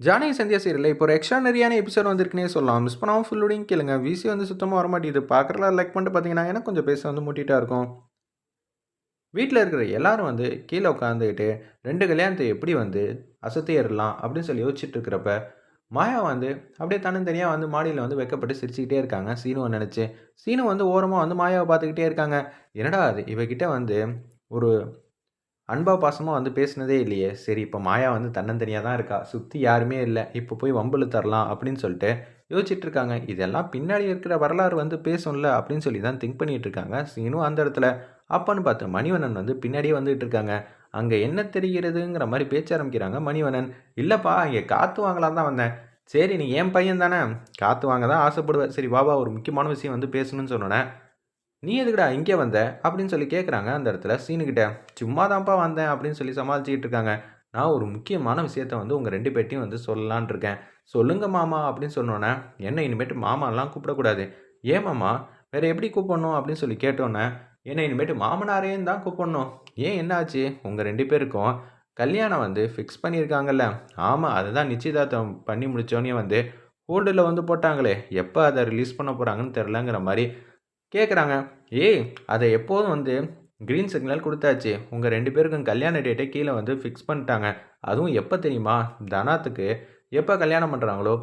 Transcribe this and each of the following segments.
Johnny Sandhya serial இப்போ ஒரு எக்ஸ்ட்ரானரியான episode வந்திருக்குனே சொல்லலாம். மிஸ் பண்ணாமல் ஃபுல்லோடையும் கேளுங்க. விசி வந்து சுத்தமாக வர மாட்டேங்குது பார்க்குறலாம் லைக் பண்ணிட்டு பார்த்தீங்கன்னா எனக்கு கொஞ்சம் பேச வந்து முட்டிட்டா இருக்கும். வீட்டில் இருக்கிற எல்லாரும் வந்து கீழே உட்காந்துக்கிட்டு ரெண்டு கல்யாணத்தை எப்படி வந்து அசத்தியறலாம்? அப்படின்னு சொல்லி யோசிச்சுட்டு இருக்கிறப்ப மாயா வந்து அப்படியே தனித்தனியாக வந்து மாடியில் வந்து வெக்கப்பட்டு சிரிச்சுக்கிட்டே இருக்காங்க. சீனுவை நினச்சி. சீனு வந்து ஓரமாக வந்து மாயாவை பார்த்துக்கிட்டே இருக்காங்க. என்னடா அது இவகிட்ட வந்து ஒரு அன்பா பாசமாக வந்து பேசினதே இல்லையே. சரி இப்போ மாயா வந்து தன்னந்தனியாக தான் இருக்கா? சுற்றி யாருமே இல்லை. இப்போ போய் வம்புல தரலாம் அப்படின்னு சொல்லிட்டு யோசிச்சுட்டு இருக்காங்க. இதெல்லாம் பின்னாடி இருக்கிற வரலாறு வந்து பேசும்ல அப்படின்னு சொல்லி தான் திங்க் பண்ணிட்டு இருக்காங்க. சீனும் அந்த இடத்துல. அப்பான்னு பார்த்து மணிவண்ணன் வந்து பின்னாடியே வந்துகிட்டு இருக்காங்க. அங்கே என்ன தெரிகிறதுங்கிற மாதிரி பேச்ச ஆரம்பிக்கிறாங்க மணிவண்ணன். இல்லைப்பா இங்கே காற்று வாங்கலாம் தான் வந்தேன். சரி நீ என் பையன் தானே. காற்று வாங்க தான் ஆசைப்படுவேன் சரி பாபா ஒரு முக்கியமான விஷயம் வந்து பேசணும்னு சொன்னோன்னே நீ எதுக்குடா இங்கே வந்த? அப்படின்னு சொல்லி கேட்குறாங்க அந்த இடத்துல. சீனுக்கிட்ட சும்மா தான்ப்பா வந்தேன் அப்படின்னு சொல்லி சமாளிச்சுக்கிட்டு இருக்காங்க. நான் ஒரு முக்கியமான விஷயத்த வந்து உங்கள் ரெண்டு பேர்ட்டையும் வந்து சொல்லலான் இருக்கேன். சொல்லுங்க மாமா அப்படின்னு சொன்னோன்னே என்ன இனிமேட்டு மாமாலாம் கூப்பிடக்கூடாது. ஏன் மாமா? வேறு எப்படி கூப்பிடணும்? அப்படின்னு சொல்லி கேட்டோன்னே என்னை இனிமேட்டு மாமனாரையும் தான் கூப்பிடணும். ஏன் என்னாச்சு? உங்கள் ரெண்டு பேருக்கும் கல்யாணம் வந்து ஃபிக்ஸ் பண்ணியிருக்காங்கல்ல. ஆமாம் அதுதான் நிச்சயதார்த்தம் பண்ணி முடித்தோன்னே வந்து ஹோல்டில் வந்து போட்டாங்களே. எப்போ அதை ரிலீஸ் பண்ண போகிறாங்கன்னு தெரிலங்கிற மாதிரி கேட்குறாங்க ஏய் அதை எப்போதும் வந்து க்ரீன் சிக்னல் கொடுத்தாச்சு. உங்கள் ரெண்டு பேருக்கும் கல்யாண டேட்டை கீழே வந்து ஃபிக்ஸ் பண்ணிட்டாங்க. அதுவும் எப்போ தெரியுமா? தனாத்துக்கு எப்போ கல்யாணம் பண்ணுறாங்களோ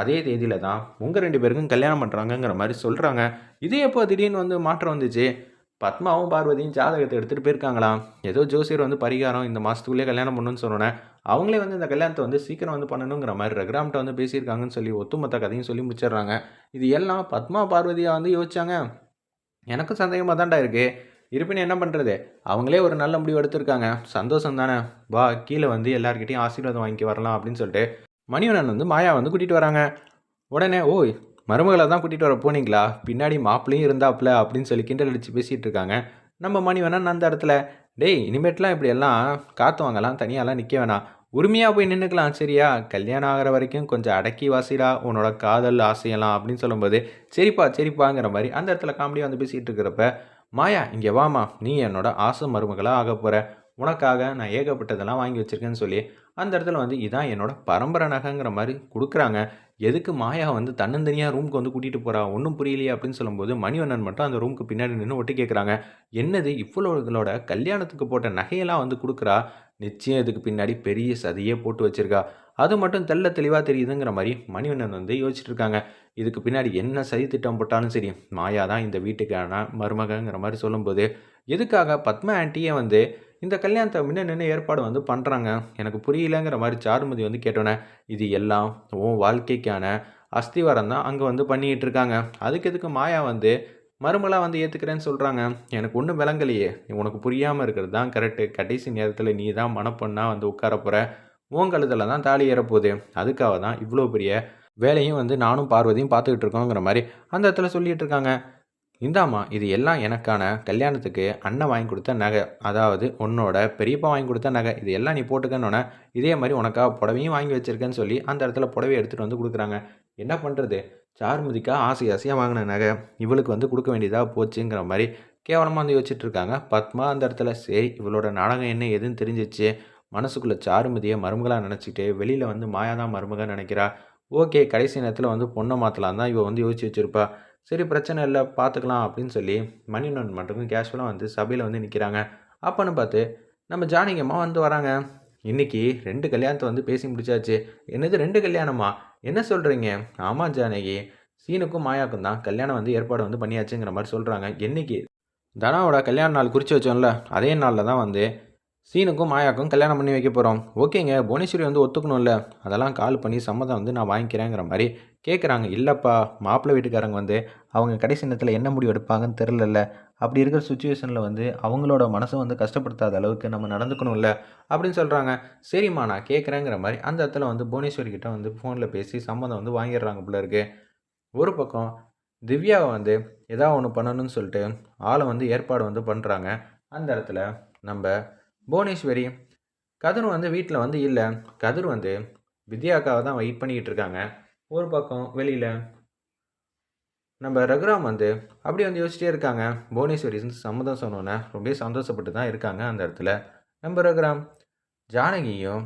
அதே தேதியில் தான் உங்கள் ரெண்டு பேருக்கும் கல்யாணம் பண்ணுறாங்கங்கிற மாதிரி சொல்கிறாங்க இது எப்போ திடீர்னு வந்து மாற்றம் வந்துச்சு? பத்மாவும் பார்வதியும் ஜாதகத்தை எடுத்துகிட்டு போயிருக்காங்களாம். ஏதோ ஜோசியர் வந்து பரிகாரம் இந்த மாதத்துக்குள்ளே கல்யாணம் பண்ணணும்னு சொன்னோன்னே அவங்களே வந்து இந்த கல்யாணத்தை வந்து சீக்கிரம் வந்து பண்ணணுங்கிற மாதிரி ரகுராம்கிட்ட வந்து பேசியிருக்காங்கன்னு சொல்லி ஒத்துமொத்த கதையும் சொல்லி முடிச்சிடுறாங்க. இது எல்லாம் பத்மா பார்வதியாக வந்து யோசிச்சாங்க. எனக்கும் சந்தேகமாக தான்டா இருக்குது இருப்பினும் என்ன பண்ணுறது அவங்களே ஒரு நல்ல முடிவு எடுத்திருக்காங்க. சந்தோஷம் தானே. வா கீழே வந்து எல்லாருக்கிட்டையும் ஆசீர்வாதம் வாங்கி வரலாம் அப்படின்னு சொல்லிட்டு மணிவண்ணன் வந்து மாயா வந்து கூட்டிகிட்டு வராங்க. உடனே ஓய் மருமகளை தான் கூட்டிகிட்டு வர போனீங்களா? பின்னாடி மாப்பிளையும் இருந்தாப்புல அப்படின்னு சொல்லி கிண்டல் அடித்து பேசிகிட்டு இருக்காங்க. நம்ம மணிவண்ணன் அந்த இடத்துல டேய் இனிமேட்லாம் இப்படி எல்லாம் காற்று வாங்கலாம் தனியாலாம் நிற்க வேணாம். உரிமையாக போய் நின்றுக்கலாம் சரியா? கல்யாணம் ஆகிற வரைக்கும் கொஞ்சம் அடக்கி வாசிடா உன்னோட காதல் ஆசையெல்லாம் அப்படின்னு சொல்லும்போது சரிப்பா சரிப்பாங்கிற மாதிரி அந்த இடத்துல காமெடியாக வந்து பேசிகிட்டு இருக்கிறப்ப மாயா இங்கே வாமா நீ என்னோட ஆசை மருமகளாக ஆக போகிற உனக்காக நான் ஏகப்பட்டதெல்லாம் வாங்கி வச்சுருக்கேன்னு சொல்லி அந்த இடத்துல வந்து இதான் என்னோட பரம்பரை நகைங்கிற மாதிரி கொடுக்குறாங்க. எதுக்கு மாயா வந்து தன்னந்தனியாக ரூமுக்கு வந்து கூட்டிகிட்டு போகிறா ஒன்றும் புரியலையே அப்படின்னு சொல்லும்போது மணிவண்ணன் மட்டும் அந்த ரூமுக்கு பின்னாடி நின்று ஒட்டி கேட்குறாங்க என்னது இவ்வளோகளோட கல்யாணத்துக்கு போட்ட நகையெல்லாம் வந்து கொடுக்குறா? நிச்சயம் இதுக்கு பின்னாடி பெரிய சதியே போட்டு வச்சிருக்கா. அது மட்டும் தெல்ல தெளிவாக தெரியுதுங்கிற மாதிரி மணிவண்ணன் வந்து யோசிச்சுட்டு இருக்காங்க இதுக்கு பின்னாடி என்ன சதி திட்டம் போட்டாலும் சரி மாயா தான் இந்த வீட்டுக்கான மருமகங்கிற மாதிரி சொல்லும்போது எதுக்காக பத்மா ஆண்டியே வந்து இந்த கல்யாணத்தை முன்ன நின்று ஏற்பாடு வந்து பண்ணுறாங்க எனக்கு புரியலங்கிற மாதிரி சாருமதி வந்து கேட்டோன்னே இது எல்லாம் உன் வாழ்க்கைக்கான அஸ்திவாரம் தான் அங்கே வந்து பண்ணிகிட்டு இருக்காங்க அதுக்கு எதுக்கு மாயா வந்து மருமலாக வந்து ஏற்றுக்கிறேன்னு சொல்கிறாங்க எனக்கு ஒன்றும் விளங்கலையே. உனக்கு புரியாமல் இருக்கிறது தான் கரெக்டு கடைசி நேரத்தில் நீ தான் மனப்பொண்ணாக வந்து உட்கார போகிற உன் கழுத்தில் தான் தாலி ஏறப்போகுது அதுக்காக தான் இவ்வளோ பெரிய வேலையும் வந்து நானும் பார்வதியும் பார்த்துக்கிட்டு இருக்கோங்கிற மாதிரி அந்த இடத்துல சொல்லிகிட்டு இருக்காங்க. இந்தாம்மா இது எல்லாம் எனக்கான கல்யாணத்துக்கு அண்ணன் வாங்கி கொடுத்த நகை. அதாவது உன்னோட பெரியப்பா வாங்கி கொடுத்த நகை. இது எல்லாம் நீ போட்டுக்கன்னொன்னே இதே மாதிரி உனக்காக புடவையும் வாங்கி வச்சிருக்கேன்னு சொல்லி அந்த இடத்துல புடவை எடுத்துகிட்டு வந்து கொடுக்குறாங்க. என்ன பண்ணுறது சாருமதிக்கா ஆசை ஆசையாக வாங்கின நகை இவளுக்கு வந்து கொடுக்க வேண்டியதாக போச்சுங்கிற மாதிரி கேவலமாக வந்து யோசிச்சுட்டு இருக்காங்க. பத்மா அந்த இடத்துல சரி இவளோட நாடகம் என்ன எதுன்னு தெரிஞ்சிச்சு. மனசுக்குள்ளே சாருமதியை மருமகளாக நினச்சிட்டு வெளியில் வந்து மாயாதான் மருமக நினைக்கிறா. ஓகே கடைசி நேரத்தில் வந்து பொண்ணை மாற்றலாம் தான் இவள் வந்து யோசிச்சு வச்சுருப்பா. சரி பிரச்சனை இல்லை பார்த்துக்கலாம் அப்படின்னு சொல்லி மணிநன் மட்டும் கேஷுவலாக வந்து சபையில் வந்து நிற்கிறாங்க அப்போன்னு பார்த்து நம்ம ஜானகியம்மா வந்து வராங்க. இன்றைக்கி ரெண்டு கல்யாணத்தை வந்து பேசி முடிச்சாச்சு. என்னது ரெண்டு கல்யாணமா? என்ன சொல்கிறீங்க ஆமாம் ஜானகி. சீனுக்கும் மாயாக்கும் தான் கல்யாணம் வந்து ஏற்பாடு வந்து பண்ணியாச்சுங்கிற மாதிரி சொல்கிறாங்க என்னைக்கு? தனாவோட கல்யாண நாள் குறித்து வச்சோம்ல அதே நாளில் தான் வந்து சீனுக்கும் மாயாக்கும் கல்யாணம் பண்ணி வைக்க போகிறோம் ஓகேங்க புவனேஸ்வரி வந்து ஒத்துக்கணும்ல. அதெல்லாம் கால் பண்ணி சம்மதம் வந்து நான் வாங்கிக்கிறேங்கிற மாதிரி கேட்குறாங்க இல்லைப்பா மாப்பிள்ளை வீட்டுக்காரங்க வந்து அவங்க கடைசி நேரத்தில் என்ன முடிவு எடுப்பாங்கன்னு தெரிலல்ல அப்படி இருக்கிற சுச்சுவேஷனில் வந்து அவங்களோட மனசை வந்து கஷ்டப்படுத்தாத அளவுக்கு நம்ம நடந்துக்கணும்ல அப்படின்னு சொல்கிறாங்க சரிம்மா நான் கேட்குறேங்கிற மாதிரி அந்த இடத்துல வந்து புவனேஸ்வரி கிட்ட வந்து ஃபோனில் பேசி சம்மதம் வந்து வாங்கிடுறாங்க பிள்ளை இருக்கு. ஒரு பக்கம் திவ்யாவை வந்து ஏதாவது ஒன்று பண்ணணும்னு சொல்லிட்டு ஆளை வந்து ஏற்பாடு வந்து பண்ணுறாங்க அந்த இடத்துல நம்ம புவனேஸ்வரி கதிர் வந்து வீட்டில் வந்து இல்லை. கதிர் வந்து வித்யாக்காவை தான் வெயிட் பண்ணிக்கிட்டு இருக்காங்க. ஒரு பக்கம் வெளியில் நம்ம ரகுராம் வந்து அப்படி வந்து யோசிச்சிட்டே இருக்காங்க. புவனேஸ்வரி சம்மதம் சொன்னோன்னே ரொம்ப சந்தோஷப்பட்டு தான் இருக்காங்க அந்த இடத்துல. நம்ம ரகுராம் ஜானகியும்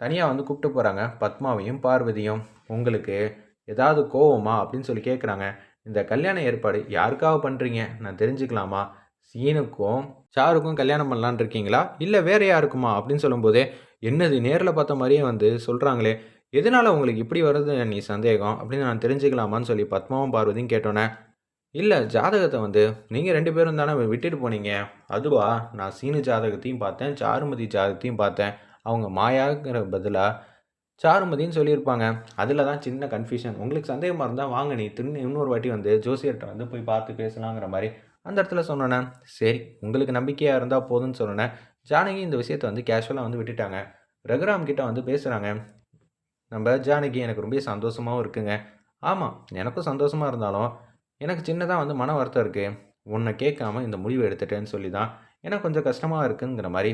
தனியாக வந்து கூப்பிட்டு போகிறாங்க பத்மாவையும் பார்வதியும். உங்களுக்கு ஏதாவது கோவமா அப்படின்னு சொல்லி கேட்குறாங்க இந்த கல்யாண ஏற்பாடு யாருக்காக பண்ணுறீங்க நான் தெரிஞ்சுக்கலாமா? சீனுக்கும் சாருக்கும் கல்யாணம் பண்ணலான் இருக்கீங்களா? இல்லை வேற யாருக்குமா? அப்படின்னு சொல்லும்போதே என்னது நேரில் பார்த்த மாதிரியே வந்து சொல்கிறாங்களே எதனால் உங்களுக்கு இப்படி வருது நீ சந்தேகம்? அப்படின்னு நான் தெரிஞ்சுக்கலாமான்னு சொல்லி பத்மாவும் பார்வதியும் கேட்டோன்னே இல்லை ஜாதகத்தை வந்து நீங்கள் ரெண்டு பேரும் தானே விட்டுட்டு போனீங்க. அதுவா? நான் சீனு ஜாதகத்தையும் பார்த்தேன் சாருமதி ஜாதகத்தையும் பார்த்தேன். அவங்க மாயாங்கிற பதிலாக சாருமதின்னு சொல்லியிருப்பாங்க. அதில் தான் சின்ன கன்ஃபியூஷன் உங்களுக்கு சந்தேகமாக இருந்தால் வாங்க நீ திரும்பி இன்னொரு வாட்டி வந்து ஜோசியர்கிட்ட வந்து போய் பார்த்து பேசலாங்கிற மாதிரி அந்த இடத்துல சொன்னேன் சரி உங்களுக்கு நம்பிக்கையாக இருந்தால் போதும்னு சொன்னேன் ஜானகி இந்த விஷயத்தை வந்து கேஷுவலாக வந்து விட்டுட்டாங்க. ரகுராம் கிட்ட வந்து பேசுகிறாங்க நம்ம ஜானகி எனக்கு ரொம்ப சந்தோஷமாகவும் இருக்குங்க. ஆமாம் எனக்கும் சந்தோஷமாக இருந்தாலும் எனக்கு சின்னதாக வந்து மன வருத்தம் இருக்குது உன்னை கேட்காம இந்த முடிவு எடுத்துட்டேன்னு சொல்லி தான் எனக்கு கொஞ்சம் கஷ்டமாக இருக்குங்கிற மாதிரி.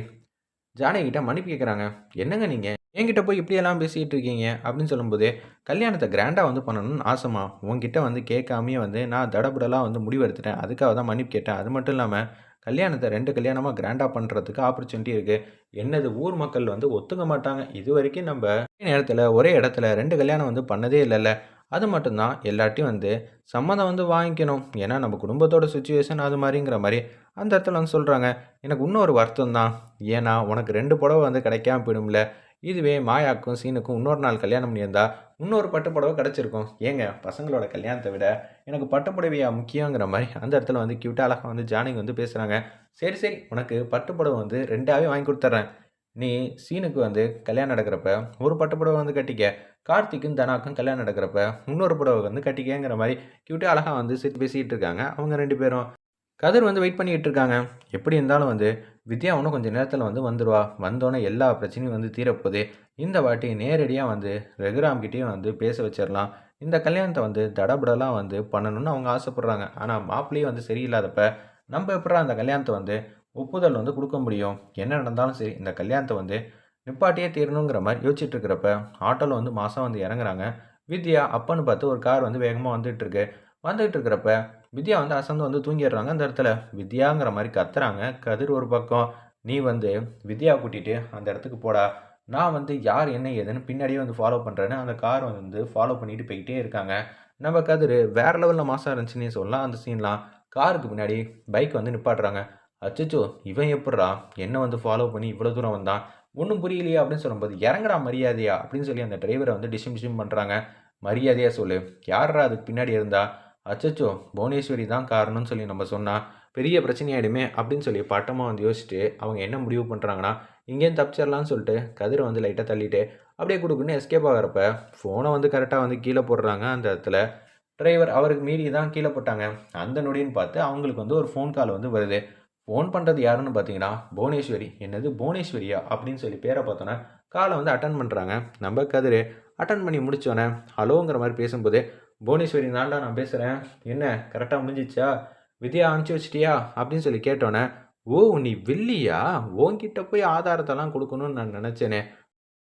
ஜானகிட்ட மன்னிப்பு கேட்குறாங்க என்னங்க நீங்கள் என்கிட்ட போய் இப்படியெல்லாம் பேசிகிட்டு இருக்கீங்க அப்படின்னு சொல்லும்போது கல்யாணத்தை கிராண்டாக வந்து பண்ணணும்னு ஆசைமா உங்ககிட்ட வந்து கேட்காமையே வந்து நான் தடபுடலாக வந்து முடிவெடுத்துட்டேன். அதுக்காக தான் மன்னிப்பு கேட்டேன். அது மட்டும் இல்லாமல் கல்யாணத்தை ரெண்டு கல்யாணமாக கிராண்டாக பண்ணுறதுக்கு ஆப்பர்ச்சுனிட்டி இருக்குது என்னது ஊர் மக்கள் வந்து ஒத்துக்க மாட்டாங்க. இது வரைக்கும் நம்ம ஒரே நேரத்தில் ஒரே இடத்துல ரெண்டு கல்யாணம் வந்து பண்ணதே இல்லைல்ல. அது மட்டும்தான் எல்லாட்டையும் வந்து சம்மதம் வந்து வாங்கிக்கணும். ஏன்னா நம்ம குடும்பத்தோட சுச்சுவேஷன் அது மாதிரிங்கிற மாதிரி அந்த இடத்துல வந்து சொல்கிறாங்க எனக்கு இன்னொரு வருத்தம் தான் ஏன்னா உனக்கு ரெண்டு புடவை வந்து கிடைக்காம போயிடும்ல. இதுவே மாயாக்கும் சீனுக்கும் இன்னொரு நாள் கல்யாணம் பண்ணியிருந்தா இன்னொரு பட்டுப்புடவை கிடச்சிருக்கும். ஏங்க பசங்களோட கல்யாணத்தை விட எனக்கு பட்டு புடவையா முக்கியங்கிற மாதிரி அந்த இடத்துல வந்து கியூட்டாக அழகாக வந்து ஜானகி வந்து பேசுகிறாங்க சரி சரி உனக்கு பட்டு புடவை வந்து ரெண்டாவே வாங்கி கொடுத்துட்றேன் நீ சீனுக்கு வந்து கல்யாணம் நடக்கிறப்ப ஒரு பட்டு புடவை வந்து கட்டிக்க. கார்த்திக்கும் தனாக்கும் கல்யாணம் நடக்கிறப்ப இன்னொரு புடவை வந்து கட்டிக்கங்கிற மாதிரி கியூட்டாக அழகாக வந்து சேர்த்து பேசிகிட்டு இருக்காங்க அவங்க ரெண்டு பேரும். கதிர் வந்து வெயிட் பண்ணிக்கிட்டு இருக்காங்க. எப்படி இருந்தாலும் வந்து வித்யா ஒன்றும் கொஞ்சம் நேரத்தில் வந்து வந்துடுவா வந்தோடனே எல்லா பிரச்சனையும் வந்து தீரப்போகுது. இந்த வாட்டி நேரடியாக வந்து ரகுராம்கிட்டேயும் வந்து பேச வச்சிடலாம் இந்த கல்யாணத்தை வந்து தடபடலாம் வந்து பண்ணணும்னு அவங்க ஆசைப்பட்றாங்க. ஆனால் மாப்பிள்ளையும் வந்து சரியில்லாதப்ப நம்ம எப்படி அந்த கல்யாணத்தை வந்து ஒப்புதல் வந்து கொடுக்க முடியும்? என்ன நடந்தாலும் சரி இந்த கல்யாணத்தை வந்து நிப்பாட்டியே தீரணுங்கிற மாதிரி யோசிச்சுட்டு இருக்கிறப்ப ஆட்டோவில் வந்து மாதம் வந்து இறங்குறாங்க. வித்யா அப்பன்னு பார்த்து ஒரு கார் வந்து வேகமாக வந்துட்டு இருக்கு. வந்துகிட்டு இருக்கிறப்ப வித்யா வந்து அசந்து வந்து தூங்கிடுறாங்க. அந்த இடத்துல வித்யாங்கிற மாதிரி கத்துறாங்க. கதிர் ஒரு பக்கம் நீ வந்து வித்யா கூட்டிகிட்டு அந்த இடத்துக்கு போடா. நான் வந்து யார் என்ன ஏதுன்னு பின்னாடியே வந்து ஃபாலோ பண்ணுறேன்னு அந்த கார் வந்து ஃபாலோ பண்ணிட்டு போய்கிட்டே இருக்காங்க. நம்ம கதிர் வேற லெவலில் மாசாக இருந்துச்சுன்னே சொல்லலாம். அந்த சீன்லாம் காருக்கு பின்னாடி பைக் வந்து நிப்பாட்டுறாங்க. அச்சச்சோ இவன் எப்பட்றா என்ன வந்து ஃபாலோ பண்ணி இவ்வளோ தூரம் வந்தான்? ஒன்றும் புரியலையா அப்படின்னு சொல்லும்போது இறங்குறா மரியாதையா? அப்படின்னு சொல்லி அந்த டிரைவரை வந்து டிசிம் டிசிம் பண்ணுறாங்க மரியாதையாக சொல்லு. யாரா அதுக்கு பின்னாடி இருந்தா? அச்சச்சோ புவனேஸ்வரி தான் காரணம்னு சொல்லி நம்ம சொன்னால் பெரிய பிரச்சனையாயிடுமே அப்படின்னு சொல்லி பட்டமாக வந்து யோசிச்சுட்டு அவங்க என்ன முடிவு பண்ணுறாங்கன்னா இங்கேயும் தப்பிச்சிடலான்னு சொல்லிட்டு கதிரை வந்து லைட்டாக தள்ளிட்டு அப்படியே கொடுக்குன்னு எஸ்கேப் ஆகிறப்ப ஃபோனை வந்து கரெக்டாக வந்து கீழே போடுறாங்க அந்த இடத்துல. டிரைவர் அவருக்கு மீறி தான் கீழே போட்டாங்க. அந்த நொடின்னு பார்த்து அவங்களுக்கு வந்து ஒரு ஃபோன் கால் வந்து வருது. ஃபோன் பண்ணுறது யாருன்னு பார்த்தீங்கன்னா புவனேஸ்வரி. என்னது புவனேஸ்வரியா? அப்படின்னு சொல்லி பேரை பார்த்தோன்னே காலை வந்து அட்டன் பண்ணுறாங்க நம்ம கதிர் அட்டன் பண்ணி முடித்தோன்னே ஹலோங்கிற மாதிரி பேசும்போது புவனேஸ்வரி தாண்டா நான் பேசுகிறேன் என்ன கரெக்டாக முடிஞ்சிச்சா? விதியா அனுப்பிச்சி வச்சிட்டியா? அப்படின்னு சொல்லி கேட்டோன்னே ஓ நீ வில்லியா? உன்கிட்ட போய் ஆதாரத்தெல்லாம் கொடுக்கணும்னு நான் நினச்சேனே.